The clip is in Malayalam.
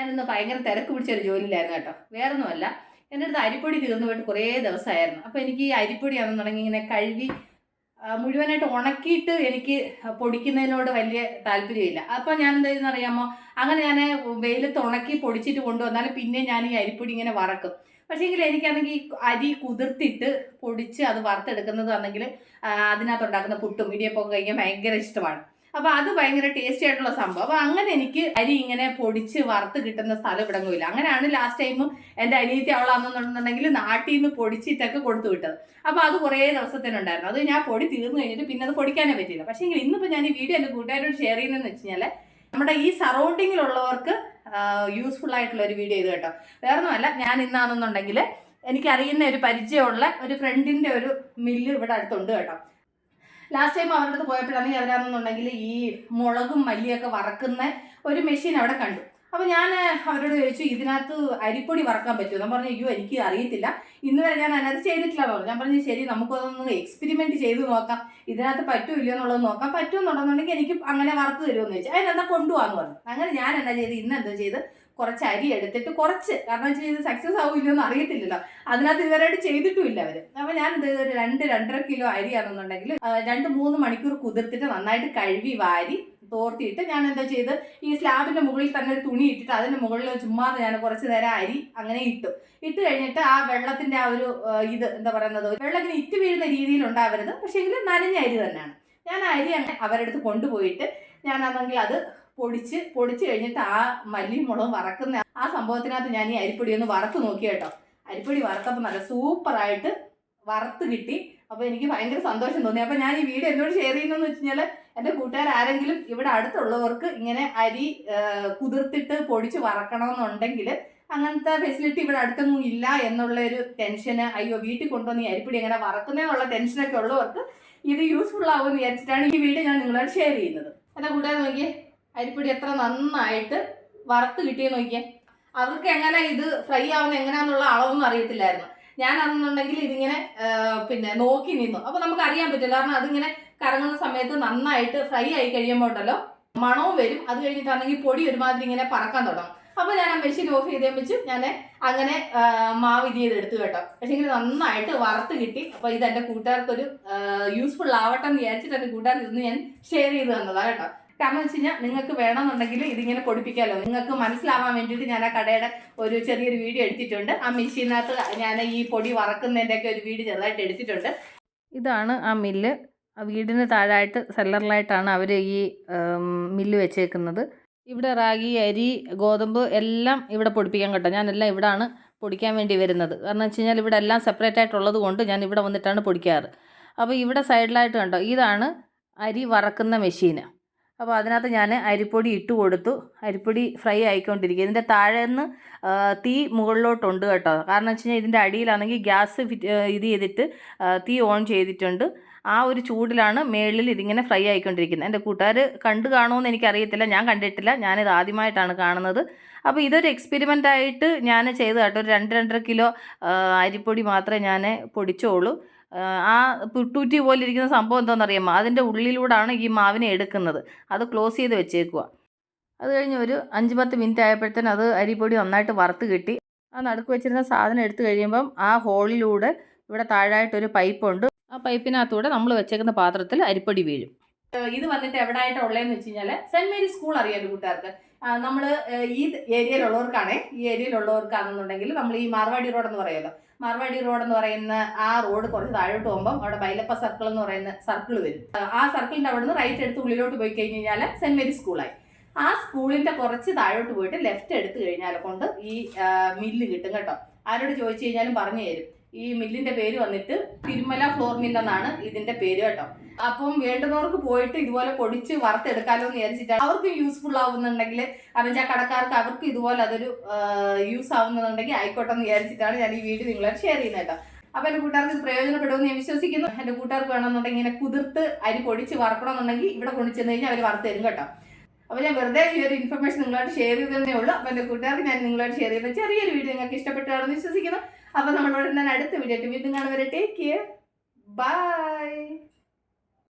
ഞാൻ ഇന്ന് ഭയങ്കര തിരക്ക് പിടിച്ച ഒരു ജോലിയിലായിരുന്നു കേട്ടോ. വേറൊന്നുമല്ല. എന്റെ അടുത്ത് അരിപ്പൊടി തീർന്നു പോയിട്ട് കുറേ ദിവസമായിരുന്നു. അപ്പോൾ എനിക്ക് ഈ അരിപ്പൊടിയാണെന്നുണ്ടെങ്കിൽ ഇങ്ങനെ കഴുകി മുഴുവനായിട്ട് ഉണക്കിയിട്ട് എനിക്ക് പൊടിക്കുന്നതിനോട് വലിയ താല്പര്യമില്ല. അപ്പോൾ ഞാൻ എന്താ ചെയ്യുന്നത് അറിയാമോ? അങ്ങനെ ഞാൻ വെയിലത്ത് ഉണക്കി പൊടിച്ചിട്ട് കൊണ്ടുവന്നാൽ പിന്നെ ഞാൻ ഈ അരിപ്പൊടി ഇങ്ങനെ വറക്കും. പക്ഷേങ്കിൽ എനിക്കാണെങ്കിൽ ഈ അരി കുതിർത്തിട്ട് പൊടിച്ച് അത് വറുത്തെടുക്കുന്നതാണെങ്കിൽ അതിനകത്ത് ഉണ്ടാക്കുന്ന പുട്ടും ഇടിയപ്പമൊക്കെ കഴിക്കാൻ ഭയങ്കര ഇഷ്ടമാണ്. അപ്പോൾ അത് ഭയങ്കര ടേസ്റ്റി ആയിട്ടുള്ള സംഭവം. അപ്പോൾ അങ്ങനെ എനിക്ക് അരി ഇങ്ങനെ പൊടിച്ച് വറുത്ത് കിട്ടുന്ന സ്ഥലം ഇവിടങ്ങളില്ല അങ്ങനെയാണ് ലാസ്റ്റ് ടൈം എന്റെ അനിയത്തി അവളാണെന്നുണ്ടെങ്കിൽ നാട്ടിൽ നിന്ന് പൊടിച്ചിട്ടൊക്കെ കൊടുത്തു വിട്ടത്. അപ്പോൾ അത് കുറേ ദിവസത്തിനുണ്ടായിരുന്നു അത് ഞാൻ പൊടി തീർന്നു കഴിഞ്ഞിട്ട് പിന്നെ അത് പൊടിക്കാനേ പറ്റിയില്ല. പക്ഷേ എങ്കിൽ ഇന്നിപ്പോൾ ഞാൻ ഈ വീഡിയോ എന്റെ കൂട്ടുകാരോട് ഷെയർ ചെയ്യുന്നതെന്ന് വെച്ച് കഴിഞ്ഞാൽ നമ്മുടെ ഈ സറൗണ്ടിങ്ങിലുള്ളവർക്ക് യൂസ്ഫുൾ ആയിട്ടുള്ള ഒരു വീഡിയോ ഇത് കേട്ടോ. വേറൊന്നുമല്ല ഞാൻ ഇന്നാണെന്നുണ്ടെങ്കിൽ എനിക്കറിയുന്ന ഒരു പരിചയമുള്ള ഒരു ഫ്രണ്ടിന്റെ ഒരു മില്ല് ഇവിടെ അടുത്തുണ്ട് കേട്ടോ. ലാസ്റ്റ് ടൈം അവരുടെ അടുത്ത് പോയപ്പോഴാണെങ്കിൽ അവരാണെന്നുണ്ടെങ്കിൽ ഈ മുളകും മല്ലിയൊക്കെ വറക്കുന്ന ഒരു മെഷീൻ അവിടെ കണ്ടു. അപ്പോൾ ഞാൻ അവരോട് ചോദിച്ചു ഇതിനകത്ത് അരിപ്പൊടി വറക്കാൻ പറ്റുമോ? ഞാൻ പറഞ്ഞു അയ്യോ എനിക്ക് അറിയത്തില്ല. ഇന്ന് വരെ ഞാൻ അതിനകത്ത് ചെയ്തിട്ടില്ല പറഞ്ഞു. ഞാൻ പറഞ്ഞു ശരി നമുക്കതൊന്ന് എക്സ്പെരിമെന്റ് ചെയ്ത് നോക്കാം. ഇതിനകത്ത് പറ്റുമോ ഇല്ലയോ എന്നുള്ളത് നോക്കാം. പറ്റുമെന്നുണ്ടെന്നുണ്ടെങ്കിൽ എനിക്ക് അങ്ങനെ വറുത്ത് തരുമെന്ന് ചോദിച്ചു. അതിനെന്താ കൊണ്ടുപോകാന്ന് പറഞ്ഞു. അങ്ങനെ ഞാൻ എന്താ ചെയ്ത് ഇന്ന് എന്താ ചെയ്ത് കുറച്ച് അരി എടുത്തിട്ട് കുറച്ച്. കാരണം വെച്ചാൽ ഇത് സക്സസ് ആവില്ലോ എന്ന് അറിയത്തില്ലല്ലോ. അതിനകത്ത് ഇതുവരെയായിട്ട് ചെയ്തിട്ടുമില്ല അവർ. അപ്പോൾ ഞാൻ ഇത് രണ്ട് രണ്ടര കിലോ അരിയാണെന്നുണ്ടെങ്കിൽ രണ്ട് മൂന്ന് മണിക്കൂർ കുതിർത്തിട്ട് നന്നായിട്ട് കഴുകി വാരി തോർത്തിയിട്ട് ഞാൻ എന്താ ചെയ്ത് ഈ സ്ലാബിന്റെ മുകളിൽ തന്നെ ഒരു തുണി ഇട്ടിട്ട് അതിന്റെ മുകളിൽ ചുമ്മാതെ ഞാൻ കുറച്ച് നേരം അരി അങ്ങനെ ഇട്ടു. ഇട്ട് കഴിഞ്ഞിട്ട് ആ വെള്ളത്തിന്റെ ആ ഒരു ഇത് എന്താ പറയുന്നത് വെള്ളത്തിന് ഇറ്റ് വീഴുന്ന രീതിയിൽ ഉണ്ടാവരുത്. പക്ഷേ എങ്കിലും നനഞ്ഞ അരി തന്നെയാണ്. ഞാൻ അരി അങ്ങനെ അവരുടെ അടുത്ത് കൊണ്ടുപോയിട്ട് ഞാനാണെങ്കിൽ അത് പൊടിച്ച് പൊടിച്ച് കഴിഞ്ഞിട്ട് ആ മല്ലിയും മുളകും വറക്കുന്ന ആ സംഭവത്തിനകത്ത് ഞാൻ ഈ അരിപ്പൊടി ഒന്ന് വറുത്ത് നോക്കി കേട്ടോ. അരിപ്പൊടി വറുത്തപ്പോൾ നല്ല സൂപ്പറായിട്ട് വറുത്ത് കിട്ടി. അപ്പോൾ എനിക്ക് ഭയങ്കര സന്തോഷം തോന്നി. അപ്പോൾ ഞാൻ ഈ വീഡിയോ എന്നോട് ഷെയർ ചെയ്യുന്നതെന്ന് വെച്ച് കഴിഞ്ഞാൽ എന്റെ കൂട്ടുകാർ ആരെങ്കിലും ഇവിടെ അടുത്തുള്ളവർക്ക് ഇങ്ങനെ അരി കുതിർത്തിട്ട് പൊടിച്ച് വറക്കണമെന്നുണ്ടെങ്കിൽ അങ്ങനത്തെ ഫെസിലിറ്റി ഇവിടെ അടുത്തൊന്നും ഇല്ല എന്നുള്ള ഒരു ടെൻഷന് അയ്യോ വീട്ടിൽ കൊണ്ടുവന്ന് ഈ അരിപ്പൊടി എങ്ങനെ വറക്കുന്നതെന്നുള്ള ടെൻഷനൊക്കെ ഉള്ളവർക്ക് ഇത് യൂസ്ഫുൾ ആവുമെന്ന് വിചാരിച്ചിട്ടാണ് ഈ വീഡിയോ ഞാൻ നിങ്ങളോട് ഷെയർ ചെയ്യുന്നത്. അതാ കൂട്ടുകാർ നോക്കിയേ. അരിപ്പൊടി എത്ര നന്നായിട്ട് വറുത്ത് കിട്ടിയെന്ന് നോക്കിയാൽ അവർക്ക് എങ്ങനെ ഇത് ഫ്രൈ ആവുന്ന എങ്ങനെയാന്നുള്ള അളവൊന്നും അറിയത്തില്ലായിരുന്നു. ഞാൻ അതെന്നുണ്ടെങ്കിൽ ഇതിങ്ങനെ പിന്നെ നോക്കി നിന്നു. അപ്പൊ നമുക്ക് അറിയാൻ പറ്റില്ല. കാരണം അതിങ്ങനെ കറങ്ങുന്ന സമയത്ത് നന്നായിട്ട് ഫ്രൈ ആയി കഴിയുമ്പോൾ ഉണ്ടല്ലോ മണവും വരും. അത് കഴിഞ്ഞിട്ടാണെങ്കിൽ പൊടി ഒരുമാതിരി ഇങ്ങനെ പറക്കാൻ തുടങ്ങും. അപ്പൊ ഞാൻ ആ മെഷീൻ ഓഫ് ചെയ്തേ വെച്ച് ഞാൻ അങ്ങനെ മാവ് ഇത് ചെയ്ത് എടുത്തു കേട്ടോ. പക്ഷേ ഇങ്ങനെ നന്നായിട്ട് വറുത്ത് കിട്ടി. അപ്പൊ ഇത് എന്റെ കൂട്ടുകാർക്കൊരു യൂസ്ഫുൾ ആവട്ടെ എന്ന് വിചാരിച്ചിട്ട് എന്റെ കൂട്ടുകാർക്ക് ഇന്ന് ഞാൻ ഷെയർ ചെയ്ത് തന്നതാണ് കേട്ടോ. കാരണം വെച്ച് കഴിഞ്ഞാൽ നിങ്ങൾക്ക് വേണമെന്നുണ്ടെങ്കിൽ ഇതിങ്ങനെ പൊടിപ്പിക്കാമല്ലോ നിങ്ങൾക്ക് മനസ്സിലാവാൻ വേണ്ടിയിട്ട് ഞാൻ ആ കടയുടെ ഒരു ചെറിയൊരു വീഡിയോ എടുത്തിട്ടുണ്ട്. ആ മെഷീനകത്ത് ഞാൻ ഈ പൊടി വറക്കുന്നതിന്റെയൊക്കെ ഒരു വീഡിയോ ചെറുതായിട്ട് എടുത്തിട്ടുണ്ട്. ഇതാണ് ആ മില്ല്. വീടിന് താഴായിട്ട് സെല്ലറിലായിട്ടാണ് അവർ ഈ മില്ല് വെച്ചേക്കുന്നത്. ഇവിടെ റാഗി അരി ഗോതമ്പ് എല്ലാം ഇവിടെ പൊടിപ്പിക്കാൻ കേട്ടോ. ഞാനെല്ലാം ഇവിടാണ് പൊടിക്കാൻ വേണ്ടി വരുന്നത്. കാരണം വെച്ച് കഴിഞ്ഞാൽ ഇവിടെ എല്ലാം സെപ്പറേറ്റ് ആയിട്ടുള്ളത് കൊണ്ട് ഞാൻ ഇവിടെ വന്നിട്ടാണ് പൊടിക്കാറ്. അപ്പോൾ ഇവിടെ സൈഡിലായിട്ട് കണ്ടോ? ഇതാണ് അരി വറക്കുന്ന മെഷീന്. അപ്പോൾ അതിനകത്ത് ഞാൻ അരിപ്പൊടി ഇട്ട് കൊടുത്തു. അരിപ്പൊടി ഫ്രൈ ആയിക്കൊണ്ടിരിക്കുക ഇതിന്റെ താഴെ നിന്ന് തീ മുകളിലോട്ടുണ്ട് കേട്ടോ. കാരണം വെച്ച് കഴിഞ്ഞാൽ ഇതിന്റെ അടിയിലാണെങ്കിൽ ഗ്യാസ് ഇത് ചെയ്തിട്ട് തീ ഓൺ ചെയ്തിട്ടുണ്ട്. ആ ഒരു ചൂടിലാണ് മേളിൽ ഇതിങ്ങനെ ഫ്രൈ ആയിക്കൊണ്ടിരിക്കുന്നത്. എന്റെ കൂട്ടുകാർ കണ്ടു കാണുമെന്ന് എനിക്കറിയത്തില്ല. ഞാൻ കണ്ടിട്ടില്ല. ഞാനിത് ആദ്യമായിട്ടാണ് കാണുന്നത്. അപ്പോൾ ഇതൊരു എക്സ്പെരിമെന്റ് ആയിട്ട് ഞാൻ ചെയ്ത് കേട്ടോ ഒരു രണ്ട് രണ്ടര കിലോ അരിപ്പൊടി മാത്രമേ ഞാൻ പൊടിച്ചോളൂ. ആ, പുട്ടൂറ്റി പോലെ ഇരിക്കുന്ന സംഭവം എന്താണെന്നറിയാമോ? അതിന്റെ ഉള്ളിലൂടെയാണ് ഈ മാവിനെ എടുക്കുന്നത്. അത് ക്ലോസ് ചെയ്ത് വെച്ചേക്കുക അത് കഴിഞ്ഞ് ഒരു അഞ്ച് പത്ത് മിനിറ്റ് ആയപ്പോഴത്തേന് അത് അരിപ്പൊടി നന്നായിട്ട് വറുത്ത് കിട്ടി. ആ നടുക്ക് വെച്ചിരുന്ന സാധനം എടുത്തു കഴിയുമ്പം ആ ഹോളിലൂടെ ഇവിടെ താഴായിട്ടൊരു പൈപ്പുണ്ട് ആ പൈപ്പിനകത്തൂടെ നമ്മൾ വെച്ചേക്കുന്ന പാത്രത്തിൽ അരിപ്പൊടി വീഴും. ഇത് വന്നിട്ട് എവിടെ ആയിട്ട് ഉള്ളതെന്ന് വെച്ച് കഴിഞ്ഞാൽ സെന്റ് മേരി സ്കൂൾ അറിയാലോ കൂട്ടുകാർക്ക്? നമ്മൾ ഈ ഏരിയയിലുള്ളവർക്കാണേ ഈ ഏരിയയിലുള്ളവർക്കാണെന്നുണ്ടെങ്കിൽ നമ്മൾ ഈ മാർവാടി റോഡ് എന്ന് പറയുമല്ലോ. മാർവാടി റോഡ് എന്ന് പറയുന്ന ആ റോഡ് കുറച്ച് താഴോട്ട് പോകുമ്പോൾ അവിടെ ബൈലപ്പ സർക്കിൾ എന്ന് പറയുന്ന സർക്കിൾ വരും. ആ സർക്കിളിന്റെ അവിടെ നിന്ന് റൈറ്റ് എടുത്ത് ഉള്ളിലോട്ട് പോയി കഴിഞ്ഞ് കഴിഞ്ഞാൽ സെന്റ് മേരി സ്കൂളായി ആ സ്കൂളിന്റെ കുറച്ച് താഴോട്ട് പോയിട്ട് ലെഫ്റ്റ് എടുത്ത് കഴിഞ്ഞാൽ കൊണ്ട് ഈ മില്ല് കിട്ടും കേട്ടോ. ആരോട് ചോദിച്ചു കഴിഞ്ഞാലും പറഞ്ഞു തരും. ഈ മില്ലിന്റെ പേര് വന്നിട്ട് തിരുമല ഫ്ലോർ മിൽ എന്നാണ് ഇതിന്റെ പേര് കേട്ടോ. അപ്പം വേണ്ടുന്നവർക്ക് പോയിട്ട് ഇതുപോലെ പൊടിച്ച് വറുത്തെടുക്കാലോ എന്ന് വിചാരിച്ചിട്ടാണ് അവർക്ക് യൂസ്ഫുൾ ആവുന്നുണ്ടെങ്കിൽ അറിഞ്ഞാൽ കടക്കാർക്ക് അവർക്ക് ഇതുപോലെ അതൊരു യൂസ് ആവുന്നുണ്ടെങ്കിൽ ആയിക്കോട്ടെ എന്ന് വിചാരിച്ചിട്ടാണ് ഞാൻ ഈ വീഡിയോ നിങ്ങളെ ഷെയർ ചെയ്യുന്നത് കേട്ടോ. അപ്പൊ എന്റെ കൂട്ടുകാർക്ക് പ്രയോജനപ്പെടുമെന്ന് ഞാൻ വിശ്വസിക്കുന്നു. എന്റെ കൂട്ടുകാർക്ക് വേണമെന്നുണ്ടെങ്കിൽ ഇങ്ങനെ കുതിർത്ത് അരി പൊടിച്ച് വറക്കണമെന്നുണ്ടെങ്കിൽ ഇവിടെ കൊണ്ടു കഴിഞ്ഞാൽ അവർ വറുത്തരും കേട്ടോ. അപ്പോൾ ഞാൻ വെറുതെ ഈ ഒരു ഇൻഫർമേഷൻ നിങ്ങളോട് ഷെയർ ചെയ്തതേ ഉള്ളൂ. അപ്പോൾ എന്റെ കൂട്ടുകാർക്ക് ഞാൻ നിങ്ങളോട് ഷെയർ ചെയ്ത ചെറിയൊരു വീഡിയോ നിങ്ങൾക്ക് ഇഷ്ടപ്പെട്ടാണെന്ന് വിശ്വസിക്കുന്നു. അപ്പോൾ നമ്മളോട് ഞാൻ അടുത്ത വീഡിയോ ആയിട്ട് വീണ്ടും കാണുന്നവരെ ടേക്ക് കെയർ ബൈ